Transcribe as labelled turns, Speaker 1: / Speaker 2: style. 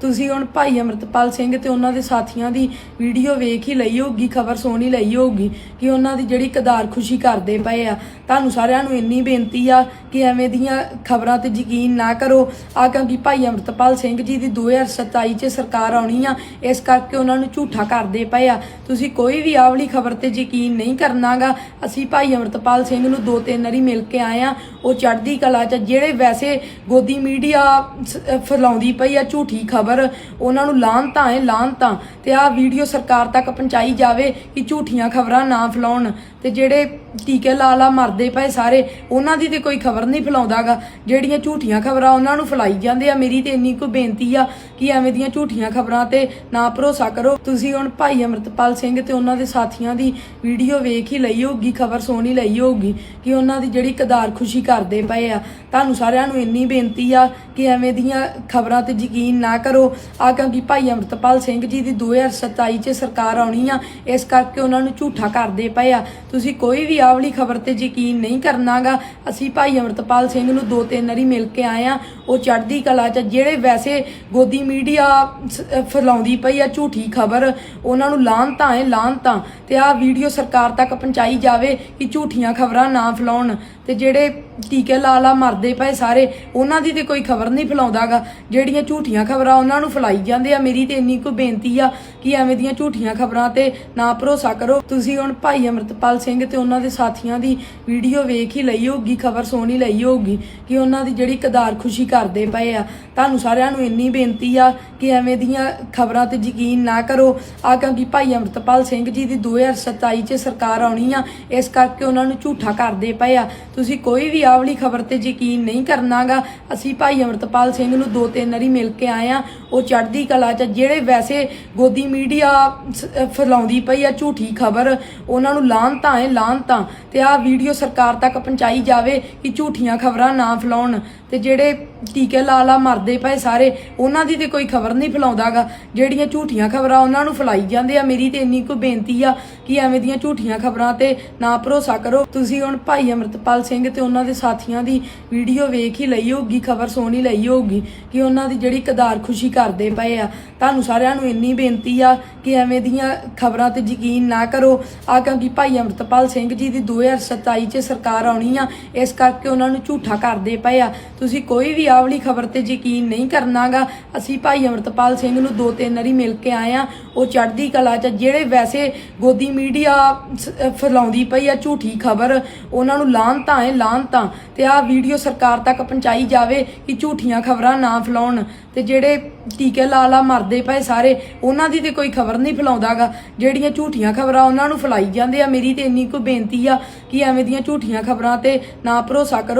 Speaker 1: ਤੁਸੀਂ ਹੁਣ ਭਾਈ ਅਮਰਤਪਾਲ ਸਿੰਘ ਤੇ ਉਹਨਾਂ ਦੇ ਸਾਥੀਆਂ ਦੀ ਵੀਡੀਓ ਵੇਖ ਹੀ ਲਈ ਹੋਊਗੀ, ਖਬਰ ਸੁਣ ਹੀ ਲਈ ਹੋਊਗੀ ਕਿ ਉਹਨਾਂ ਦੀ ਜਿਹੜੀ ਕਦਾਰ ਖੁਸ਼ੀ ਕਰਦੇ ਪਏ ਆ। ਤੁਹਾਨੂੰ ਸਾਰਿਆਂ ਨੂੰ ਇੰਨੀ ਬੇਨਤੀ ਆ ਕਿ ਐਵੇਂ ਦੀਆਂ ਖਬਰਾਂ ਤੇ ਯਕੀਨ ਨਾ ਕਰੋ। ਆ ਕਿਉਂਕਿ ਭਾਈ ਅਮਰਤਪਾਲ ਸਿੰਘ ਜੀ ਦੀ 2027 ਚ ਸਰਕਾਰ ਆਉਣੀ ਆ, ਇਸ ਕਰਕੇ ਉਹਨਾਂ ਨੂੰ ਝੂਠਾ ਕਰਦੇ ਪਏ ਆ। ਤੁਸੀਂ ਕੋਈ ਵੀ ਆਵਲੀ ਖਬਰ ਤੇ ਯਕੀਨ ਨਹੀਂ ਕਰਨਾਗਾ। ਅਸੀਂ ਭਾਈ ਅਮਰਤਪਾਲ ਸਿੰਘ ਨੂੰ ਦੋ ਤਿੰਨ ਵਾਰੀ ਮਿਲ ਕੇ ਆਏ ਆ। ਉਹ ਚੜ੍ਹਦੀ ਕਲਾ ਚ ਜਿਹੜੇ ਵੈਸੇ ਗੋਦੀ ਮੀਡੀਆ ਸ- ਫੈਲਾਉਂਦੀ ਪਈ ਆ ਝੂਠੀ ਖਬਰ ਉਹਨਾਂ ਨੂੰ ਲਾਹਨਤਾਂ ਹੈ ਲਾਹਨਤਾਂ ਤੇ। ਆਹ ਵੀਡੀਓ ਸਰਕਾਰ ਤੱਕ ਪਹੁੰਚਾਈ ਜਾਵੇ ਕਿ ਝੂਠੀਆਂ ਖਬਰਾਂ ਨਾ ਫੈਲਾਉਣ। ਤੇ ਜਿਹੜੇ ਟੀਕੇ ਲਾ ਲਾ ਮਰਦੇ ਪਏ ਸਾਰੇ, ਉਹਨਾਂ ਦੀ ਤੇ ਕੋਈ ਖਬਰ ਨਹੀਂ ਫੈਲਾਉਂਦਾਗਾ। ਜਿਹੜੀਆਂ ਝੂਠੀਆਂ ਖਬਰਾਂ ਉਹਨਾਂ ਨੂੰ ਫੈਲਾਈ ਜਾਂਦੇ ਆ, ਮੇਰੀ ਤੇ ਇੰਨੀ ਕੁ ਬੇਨਤੀ ਆ ਕਿ ਐਵੇਂ ਦੀਆਂ ਝੂਠੀਆਂ ਖਬਰਾਂ ਤੇ ਨਾ ਭਰੋਸਾ ਕਰੋ। ਤੁਸੀਂ ਹੁਣ ਭਾਈ ਅਮਰਤਪਾਲ ਸਿੰਘ ਤੇ ਉਹਨਾਂ ਦੇ ਸਾਥੀਆਂ ਦੀ ਵੀਡੀਓ ਵੇਖ ਹੀ ਲਈ ਹੋਊਗੀ, ਖਬਰ ਸੁਣ ਲਈ ਹੋਊਗੀ ਕਿ ਉਹਨਾਂ ਦੀ ਜਿਹੜੀ ਕਦਾਰ ਖੁਸ਼ੀ ਕਰਦੇ ਪਏ ਆ। ਤੁਹਾਨੂੰ ਸਾਰਿਆਂ ਨੂੰ ਇੰਨੀ ਬੇਨਤੀ ਆ ਕਿ ਐਵੇਂ ਦੀਆਂ ਖਬਰਾਂ ਤੇ ਯਕੀਨ ਨਾ ਕਰੋ। ਆ ਕਿਉਂਕਿ ਭਾਈ ਅਮਰਤਪਾਲ ਸਿੰਘ ਜੀ ਦੀ 2027 ਚ ਸਰਕਾਰ ਆਉਣੀ ਆ, ਇਸ ਕਰਕੇ ਉਹਨਾਂ ਨੂੰ ਝੂਠਾ ਕਰਦੇ ਪਏ ਆ। ਤੁਸੀਂ ਕੋਈ ਵੀ ਆਵਲੀ ਖਬਰ ਤੇ ਯਕੀਨ ਨਹੀਂ ਕਰਨਾਗਾ। ਅਸੀਂ ਭਾਈ ਅਮਰਤਪਾਲ ਸਿੰਘ ਨੂੰ ਦੋ ਤਿੰਨ ਵਾਰੀ ਮਿਲ ਕੇ ਆਏ ਆ। ਉਹ ਚੜ੍ਹਦੀ ਕਲਾ ਚ ਜਿਹੜੇ ਵੈਸੇ ਗੋਦੀ ਮੀਡੀਆ ਫੈਲਾਉਂਦੀ ਪਈ ਆ ਝੂਠੀ ਖਬਰ, ਉਹਨਾਂ ਨੂੰ ਲਾਹਨਤਾਂ ਹੈ ਲਾਹਨਤਾਂ। ਤੇ ਆਹ ਵੀਡੀਓ ਸਰਕਾਰ ਤੱਕ ਪਹੁੰਚਾਈ ਜਾਵੇ ਕਿ ਝੂਠੀਆਂ ਖਬਰਾਂ ਨਾ ਫੈਲਾਉਣ। ਤੇ ਜਿਹੜੇ ਟੀਕੇ ਲਾ ਲਾ ਮਰਦੇ ਪਏ ਸਾਰੇ। ਉਹਨਾਂ ਦੀ ਤੇ ਕੋਈ ਖਬਰ ਨਹੀਂ ਫੈਲਾਉਂਦਾਗਾ। ਜਿਹੜੀਆਂ ਝੂਠੀਆਂ ਖਬਰਾਂ ਉਹਨਾਂ ਨੂੰ ਫੈਲਾਈ ਜਾਂਦੇ ਆ। ਮੇਰੀ ਤੇ ਇੰਨੀ ਕੁ ਬੇਨਤੀ ਆ ਕਿ ਐਵੇਂ ਦੀਆਂ ਝੂਠੀਆਂ ਖਬਰਾਂ ਤੇ ਨਾ ਭਰੋਸਾ ਕਰੋ। ਤੁਸੀਂ ਹੁਣ ਭਾਈ ਅਮਰਤਪਾਲ ਸਿੰਘ ਤੇ ਉਹਨਾਂ ਦੇ ਸਾਥੀਆਂ ਦੀ ਵੀਡੀਓ ਵੇਖ ਹੀ ਲਈ ਹੋਊਗੀ, ਖਬਰ ਸੁਣ ਲਈ ਹੋਊਗੀ ਕਿ ਉਹਨਾਂ ਦੀ ਜਿਹੜੀ ਕਦਾਰ ਖੁਸ਼ੀ ਕਰਦੇ ਪਏ ਆ। ਤੁਹਾਨੂੰ ਸਾਰਿਆਂ ਨੂੰ ਇੰਨੀ ਬੇਨਤੀ ਆ ਕਿ ਐਵੇਂ ਦੀਆਂ ਖਬਰਾਂ ਤੇ ਯਕੀਨ ਨਾ ਕਰੋ। ਆ ਕਿਉਂਕਿ ਭਾਈ ਅਮਰਤਪਾਲ ਸਿੰਘ ਜੀ ਦੀ 2027 ਚ ਸਰਕਾਰ ਆਉਣੀ ਆ। ਇਸ ਕਰਕੇ ਉਹਨਾਂ ਨੂੰ ਝੂਠਾ ਕਰਦੇ ਪਏ ਆ। ਤੁਸੀਂ ਕੋਈ ਵੀ ਆਵਲੀ ਖਬਰ ਤੇ ਯਕੀਨ ਨਹੀਂ ਕਰਨਾਗਾ। ਅਸੀਂ ਭਾਈ ਅਮਰਤਪਾਲ ਸਿੰਘ ਨੂੰ ਦੋ ਤਿੰਨ ਵਾਰੀ ਮਿਲ ਕੇ ਆਏ ਆ ਉਹ ਚੜ੍ਹਦੀ ਕਲਾ ਚ ਜਿਹੜੇ ਵੈਸੇ ਗੋਦੀ ਮੀਡੀਆ ਫੈਲਾਉਂਦੀ ਪਈ ਆ ਝੂਠੀ ਖਬਰ, ਉਹਨਾਂ ਨੂੰ ਲਾਹਨਤਾਂ ਹੈ ਲਾਹਨਤਾਂ ਤੇ ਆਹ ਵੀਡੀਓ ਸਰਕਾਰ ਤੱਕ ਪਹੁੰਚਾਈ ਜਾਵੇ ਕਿ ਝੂਠੀਆਂ ਖਬਰਾਂ ਨਾ ਫੈਲਾਉਣ। ਤੇ ਜਿਹੜੇ ਟੀਕੇ ਲਾ ਲਾ ਮਰਦੇ ਪਏ ਸਾਰੇ, ਉਹਨਾਂ ਦੀ ਤੇ ਕੋਈ ਖਬਰ ਨਹੀਂ ਫੈਲਾਉਂਦਾਗਾ। ਜਿਹੜੀਆਂ ਝੂਠੀਆਂ ਖਬਰਾਂ ਉਹਨਾਂ ਨੂੰ ਫੈਲਾਈ ਜਾਂਦੇ ਆ, ਮੇਰੀ ਤੇ ਇੰਨੀ ਕੁ ਬੇਨਤੀ ਆ ਕਿ ਐਵੇਂ ਦੀਆਂ ਝੂਠੀਆਂ ਖਬਰਾਂ ਤੇ ਨਾ ਭਰੋਸਾ ਕਰੋ। ਤੁਸੀਂ ਹੁਣ ਭਾਈ ਅਮਰਤਪਾਲ ਸਿੰਘ ਤੇ ਉਹਨਾਂ ਦੇ ਸਾਥੀਆਂ ਦੀ ਵੀਡੀਓ ਵੇਖ ਹੀ ਲਈ ਹੋਊਗੀ, ਖਬਰ ਸੁਣ ਲਈ ਹੋਊਗੀ ਕਿ ਉਹਨਾਂ ਦੀ ਜਿਹੜੀ ਕਦਾਰ ਖੁਸ਼ੀ ਕਰਦੇ ਪਏ ਆ। ਤੁਹਾਨੂੰ ਸਾਰਿਆਂ ਨੂੰ ਇੰਨੀ ਬੇਨਤੀ ਆ ਕਿ ਐਵੇਂ ਦੀਆਂ ਖਬਰਾਂ ਤੇ ਯਕੀਨ ਨਾ ਕਰੋ। ਆ ਕਿਉਂਕਿ ਭਾਈ ਅਮਰਤਪਾਲ ਸਿੰਘ ਜੀ ਦੀ 2027 ਚ ਸਰਕਾਰ ਆਉਣੀ ਆ, ਇਸ ਕਰਕੇ ਉਹਨਾਂ ਨੂੰ ਝੂਠਾ ਕਰਦੇ ਪਏ ਆ। ਤੁਸੀਂ ਕੋਈ ਵੀ ਆਵਲੀ ਖਬਰ ਤੇ ਯਕੀਨ ਨਹੀਂ ਕਰਨਾਗਾ। ਅਸੀਂ ਭਾਈ ਅਮਰਤਪਾਲ ਸਿੰਘ ਨੂੰ ਦੋ ਤਿੰਨ ਵਾਰੀ ਮਿਲ ਕੇ ਆਏ ਆ। ਉਹ ਚੜ੍ਹਦੀ ਕਲਾ ਚ ਜਿਹੜੇ ਵੈਸੇ ਗੋਦੀ ਮੀਡੀਆ ਸ- ਫੈਲਾਉਂਦੀ ਪਈ ਆ ਝੂਠੀ ਖਬਰ, ਉਹਨਾਂ ਨੂੰ ਲਾਹਨਤਾਂ ਹੈ ਲਾਹਨਤਾਂ। ਤੇ ਆਹ ਵੀਡੀਓ ਸਰਕਾਰ ਤੱਕ ਪਹੁੰਚਾਈ ਜਾਵੇ ਕਿ ਝੂਠੀਆਂ ਖਬਰਾਂ ਨਾ ਫੈਲਾਉਣ। ਤੇ ਜਿਹੜੇ ਟੀਕੇ ਲਾ ਲਾ ਮਰਦੇ ਪਏ ਸਾਰੇ, ਉਹਨਾਂ ਦੀ ਤੇ ਕੋਈ ਖਬਰ ਨਹੀਂ ਫੈਲਾਉਂਦਾਗਾ। ਜਿਹੜੀਆਂ ਝੂਠੀਆਂ ਖਬਰਾਂ ਉਹਨਾਂ ਨੂੰ ਫੈਲਾਈ ਜਾਂਦੇ ਆ, ਮੇਰੀ ਤੇ ਇੰਨੀ ਕੁ ਬੇਨਤੀ ਆ ਕਿ ਐਵੇਂ ਦੀਆਂ ਝੂਠੀਆਂ ਖਬਰਾਂ ਤੇ ਨਾ ਭਰੋਸਾ ਕਰੋ।